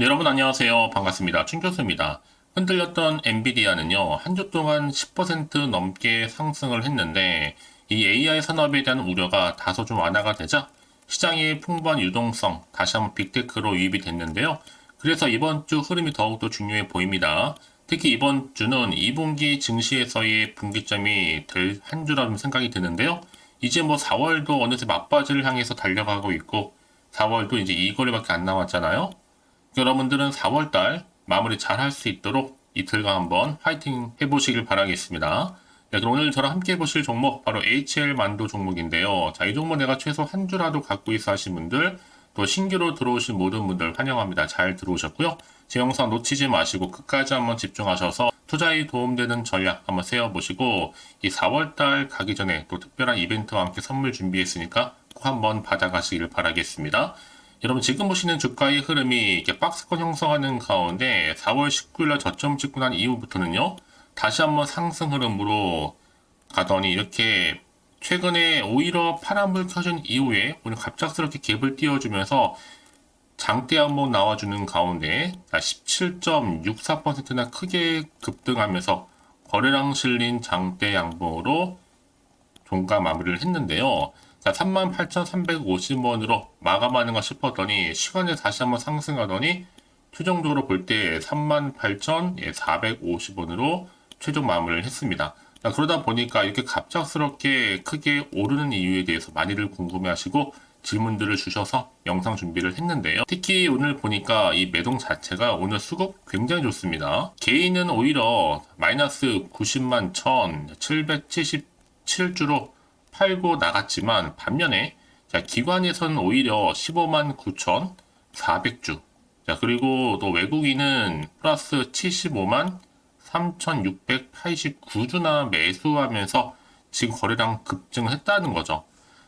네, 여러분 안녕하세요. 반갑습니다. 춘교수입니다. 흔들렸던 엔비디아는요, 한 주 동안 10% 넘게 상승을 했는데, 이 AI 산업에 대한 우려가 다소 좀 완화가 되자, 시장의 풍부한 유동성, 다시 한번 빅테크로 유입이 됐는데요. 그래서 이번 주 흐름이 더욱더 중요해 보입니다. 특히 이번 주는 2분기 증시에서의 분기점이 될 한 주라는 생각이 드는데요. 이제 뭐 4월도 어느새 막바지를 향해서 달려가고 있고, 4월도 이제 2거래밖에 안 남았잖아요. 여러분들은 4월달 마무리 잘 할 수 있도록 이틀간 한번 파이팅 해보시길 바라겠습니다. 네, 그럼 오늘 저랑 함께 해보실 종목 바로 HL 만도 종목인데요. 자, 이 종목 내가 최소 한 주라도 갖고 있어 하신 분들 또 신규로 들어오신 모든 분들 환영합니다. 잘 들어오셨고요. 제 영상 놓치지 마시고 끝까지 한번 집중하셔서 투자에 도움되는 전략 한번 세워보시고 이 4월달 가기 전에 또 특별한 이벤트와 함께 선물 준비했으니까 꼭 한번 받아가시길 바라겠습니다. 여러분 지금 보시는 주가의 흐름이 이렇게 박스권 형성하는 가운데 4월 19일 날 저점 찍고 난 이후부터는요 다시 한번 상승 흐름으로 가더니 이렇게 최근에 오히려 파란불 켜진 이후에 오늘 갑작스럽게 갭을 띄워주면서 장대 한번 나와주는 가운데 17.64%나 크게 급등하면서 거래량 실린 장대 양봉으로 종가 마무리를 했는데요. 자, 38,350원으로 마감하는가 싶었더니 시간에 다시 한번 상승하더니 최종적으로 볼 때 38,450원으로 최종 마무리를 했습니다. 자, 그러다 보니까 이렇게 갑작스럽게 크게 오르는 이유에 대해서 많이들 궁금해하시고 질문들을 주셔서 영상 준비를 했는데요. 특히 오늘 보니까 이 매동 자체가 오늘 수급 굉장히 좋습니다. 개인은 오히려 마이너스 90만 1,777주로 팔고 나갔지만 반면에 자, 기관에서는 오히려 15만 9,400주. 자, 그리고 또 외국인은 플러스 75만 3,689주나 매수하면서 지금 거래량 급증을 했다는 거죠.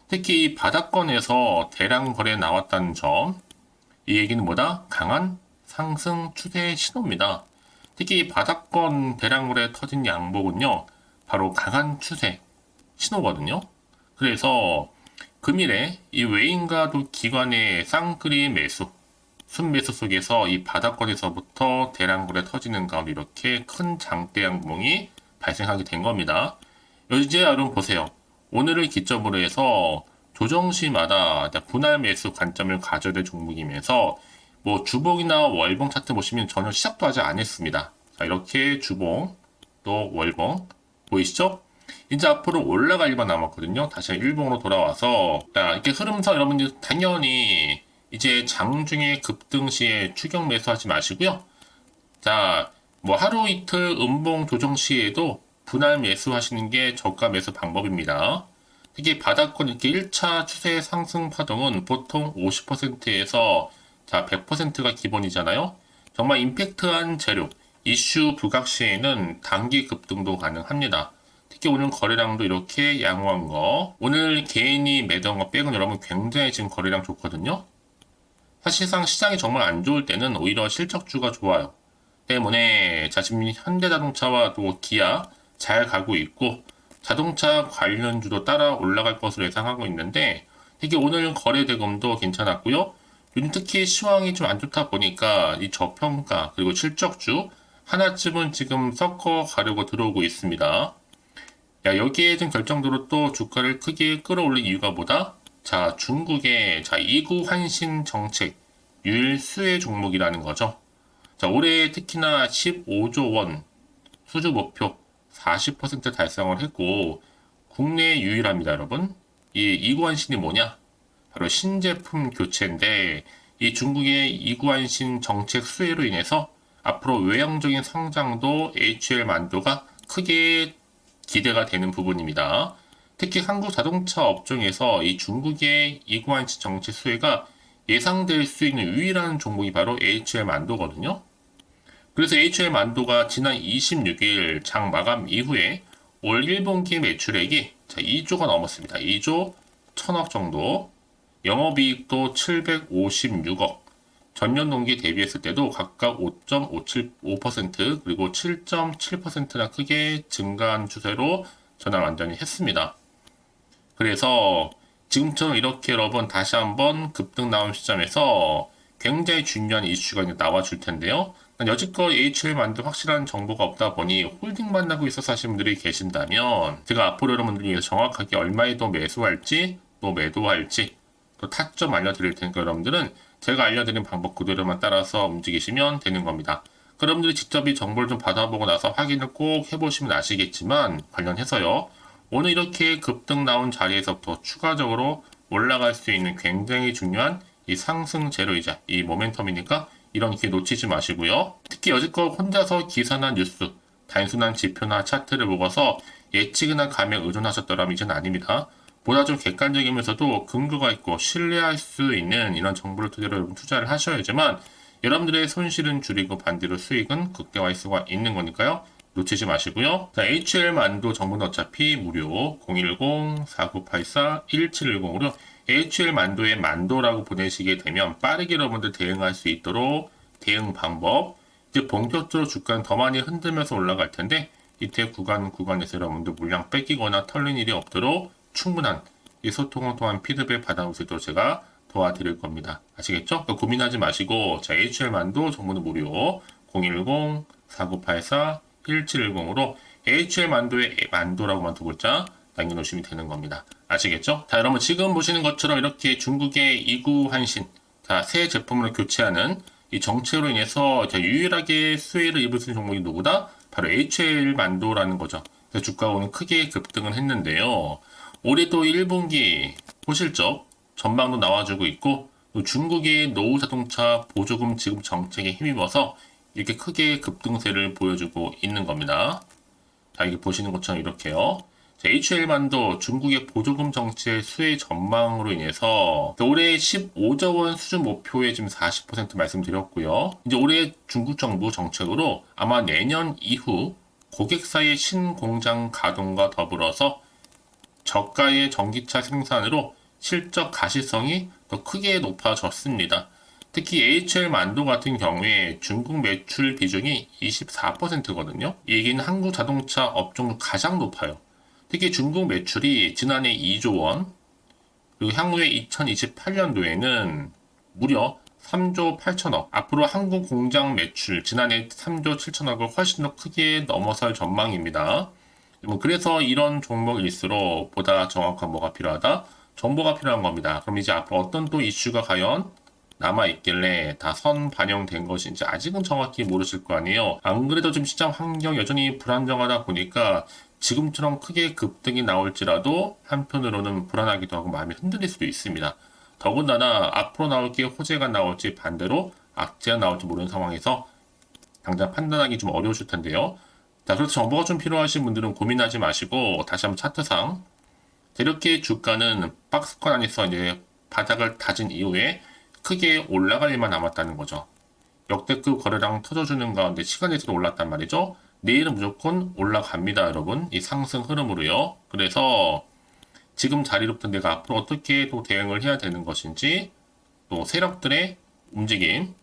특히 이 바닥권에서 대량 거래 나왔다는 점, 이 얘기는 뭐다? 강한 상승 추세 신호입니다. 특히 이 바닥권 대량 거래 터진 양복은요, 바로 강한 추세 신호거든요. 그래서 금일에 이 외인과도 기관의 쌍끌이 매수, 순매수 속에서 이 바닥권에서부터 대량거래 터지는 가운데 이렇게 큰 장대 양봉이 발생하게 된 겁니다. 이제 여러분 보세요. 오늘을 기점으로 해서 조정시마다 분할 매수 관점을 가져야 될 종목이면서 뭐 주봉이나 월봉 차트 보시면 전혀 시작도 안 했습니다. 자, 이렇게 주봉 또 월봉 보이시죠? 이제 앞으로 올라갈 일만 남았거든요. 다시 일봉으로 돌아와서 자, 이렇게 흐름상 여러분들 당연히 이제 장중에 급등 시에 추격 매수하지 마시고요. 자, 뭐 하루 이틀 음봉 조정 시에도 분할 매수하시는 게 저가 매수 방법입니다. 특히 바닥권 이렇게 1차 추세 상승 파동은 보통 50%에서 자 100%가 기본이잖아요. 정말 임팩트한 재료, 이슈 부각 시에는 단기 급등도 가능합니다. 특히 오늘 거래량도 이렇게 양호한 거. 오늘 개인이 매도한 거 빼고는 여러분 굉장히 지금 거래량 좋거든요. 사실상 시장이 정말 안 좋을 때는 오히려 실적주가 좋아요. 때문에 자 지금 현대자동차와 또 기아 잘 가고 있고 자동차 관련주도 따라 올라갈 것으로 예상하고 있는데 이게 오늘 거래 대금도 괜찮았고요. 요즘 특히 시황이 좀 안 좋다 보니까 이 저평가 그리고 실적주 하나쯤은 지금 섞어 가려고 들어오고 있습니다. 야, 여기에 좀 결정적으로 또 주가를 크게 끌어올린 이유가 뭐다? 자, 중국의 자, 이구 환신 정책 유일 수혜 종목이라는 거죠. 자, 올해 특히나 15조 원 수주 목표 40% 달성을 했고 국내 유일합니다, 여러분. 이 이구 환신이 뭐냐? 바로 신제품 교체인데 이 중국의 이구 환신 정책 수혜로 인해서 앞으로 외형적인 성장도 HL 만도가 크게 기대가 되는 부분입니다. 특히 한국 자동차 업종에서 이 중국의 이구환시 정치 수혜가 예상될 수 있는 유일한 종목이 바로 HL 만도거든요. 그래서 HL 만도가 지난 26일 장 마감 이후에 올 1분기 매출액이 2조가 넘었습니다. 2조 1000억 정도. 영업이익도 756억. 전년 동기 대비했을 때도 각각 5.575% 그리고 7.7%나 크게 증가한 추세로 전환 완전히 했습니다. 그래서 지금처럼 이렇게 여러분 다시 한번 급등 나온 시점에서 굉장히 중요한 이슈가 이제 나와 줄 텐데요. 여지껏 HL 만도 확실한 정보가 없다 보니 홀딩 만나고 있어서 하시는 분들이 계신다면 제가 앞으로 여러분들 위해서 정확하게 얼마에 더 매수할지 또 매도할지 또 타점 알려드릴 테니까 여러분들은 제가 알려드린 방법 그대로만 따라서 움직이시면 되는 겁니다. 여러분들이 직접 이 정보를 좀 받아보고 나서 확인을 꼭 해보시면 아시겠지만 관련해서요. 오늘 이렇게 급등 나온 자리에서부터 추가적으로 올라갈 수 있는 굉장히 중요한 이 상승 재료이자 이 모멘텀이니까 이런 기회 놓치지 마시고요. 특히 여지껏 혼자서 기사나 뉴스, 단순한 지표나 차트를 보고서 예측이나 감에 의존하셨더라면 이제는 아닙니다. 보다 좀 객관적이면서도 근거가 있고 신뢰할 수 있는 이런 정보를 토대로 여러분 투자를 하셔야지만 여러분들의 손실은 줄이고 반대로 수익은 극대화할 수가 있는 거니까요. 놓치지 마시고요. 자, HL 만도 정보는 어차피 무료 010-4984-1710으로 HL 만도의 만도라고 보내시게 되면 빠르게 여러분들 대응할 수 있도록 대응 방법 이제 본격적으로 주가는 더 많이 흔들면서 올라갈 텐데 이때 구간 구간에서 여러분들 물량 뺏기거나 털린 일이 없도록 충분한 이 소통을 통한 피드백 받아올 수 있도록 제가 도와드릴 겁니다. 아시겠죠? 고민하지 마시고 자 HL 만도 정보는 무료 010-4984-1710으로 HL 만도의 만도라고만 두 글자 남겨놓으시면 되는 겁니다. 아시겠죠? 자, 여러분 지금 보시는 것처럼 이렇게 중국의 이구 한신, 자, 새 제품을 교체하는 이 정책으로 인해서 자, 유일하게 수혜를 입을 수 있는 종목이 누구다? 바로 HL 만도라는 거죠. 그래서 주가가 오늘 크게 급등을 했는데요. 올해도 1분기 호실적 전망도 나와주고 있고 또 중국의 노후 자동차 보조금 지급 정책에 힘입어서 이렇게 크게 급등세를 보여주고 있는 겁니다. 자, 이게 보시는 것처럼 이렇게요. HL만도 중국의 보조금 정책 수혜 전망으로 인해서 올해 15조 원 수준 목표에 지금 40% 말씀드렸고요. 이제 올해 중국 정부 정책으로 아마 내년 이후 고객사의 신공장 가동과 더불어서 저가의 전기차 생산으로 실적 가시성이 더 크게 높아졌습니다. 특히 HL 만도 같은 경우에 중국 매출 비중이 24%거든요. 이 얘기는 한국 자동차 업종 중 가장 높아요. 특히 중국 매출이 지난해 2조 원, 그리고 향후에 2028년도에는 무려 3조 8천억. 앞으로 한국 공장 매출 지난해 3조 7천억을 훨씬 더 크게 넘어설 전망입니다. 뭐 그래서 이런 종목일수록 보다 정확한 뭐가 필요하다? 정보가 필요한 겁니다. 그럼 이제 앞으로 어떤 또 이슈가 과연 남아 있길래 다 선 반영된 것인지 아직은 정확히 모르실 거 아니에요. 안 그래도 좀 시장 환경 여전히 불안정하다 보니까 지금처럼 크게 급등이 나올지라도 한편으로는 불안하기도 하고 마음이 흔들릴 수도 있습니다. 더군다나 앞으로 나올 게 호재가 나올지 반대로 악재가 나올지 모르는 상황에서 당장 판단하기 좀 어려우실 텐데요. 자, 그래서 정보가 좀 필요하신 분들은 고민하지 마시고 다시 한번 차트상 이렇게 주가는 박스권 안에서 이제 바닥을 다진 이후에 크게 올라갈 일만 남았다는 거죠. 역대급 거래량 터져주는 가운데 시간이 들어 올랐단 말이죠. 내일은 무조건 올라갑니다, 여러분. 이 상승 흐름으로요. 그래서 지금 자리로부터 내가 앞으로 어떻게 또 대응을 해야 되는 것인지 또 세력들의 움직임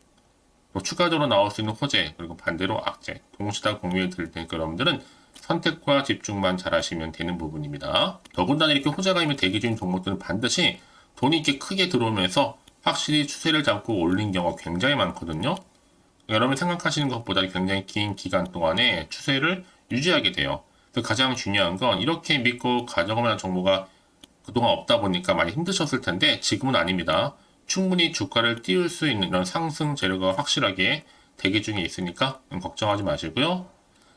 또 추가적으로 나올 수 있는 호재 그리고 반대로 악재 동시다 공유해 드릴 테니까 여러분들은 선택과 집중만 잘 하시면 되는 부분입니다. 더군다나 이렇게 호재가 있는 대기 중인 종목들은 반드시 돈이 이렇게 크게 들어오면서 확실히 추세를 잡고 올린 경우가 굉장히 많거든요. 여러분 생각하시는 것보다 굉장히 긴 기간 동안에 추세를 유지하게 돼요. 그래서 가장 중요한 건 이렇게 믿고 만한 정보가 그동안 없다 보니까 많이 힘드셨을 텐데 지금은 아닙니다. 충분히 주가를 띄울 수 있는 이런 상승 재료가 확실하게 대기 중에 있으니까 걱정하지 마시고요.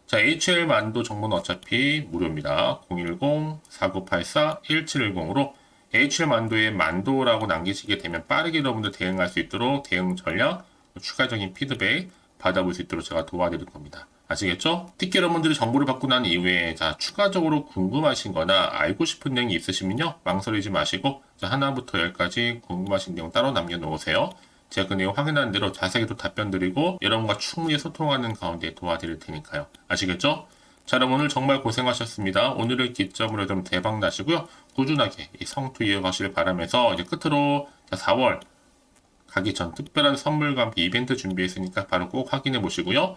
자, HL 만도 정보는 어차피 무료입니다. 010-4984-1710으로 HL 만도의 만도라고 남기시게 되면 빠르게 여러분들 대응할 수 있도록 대응 전략, 추가적인 피드백 받아볼 수 있도록 제가 도와드릴 겁니다. 아시겠죠? 특히 여러분들이 정보를 받고 난 이후에 자 추가적으로 궁금하신 거나 알고 싶은 내용이 있으시면요 망설이지 마시고 자, 하나부터 열까지 궁금하신 내용 따로 남겨놓으세요. 제가 그 내용 확인한 대로 자세히 또 답변 드리고 여러분과 충분히 소통하는 가운데 도와드릴 테니까요. 아시겠죠? 자, 여러분 오늘 정말 고생하셨습니다. 오늘을 기점으로 좀 대박 나시고요. 꾸준하게 이 성투 이어가시길 바라면서 이제 끝으로 4월 가기 전 특별한 선물과 함께 이벤트 준비했으니까 바로 꼭 확인해 보시고요.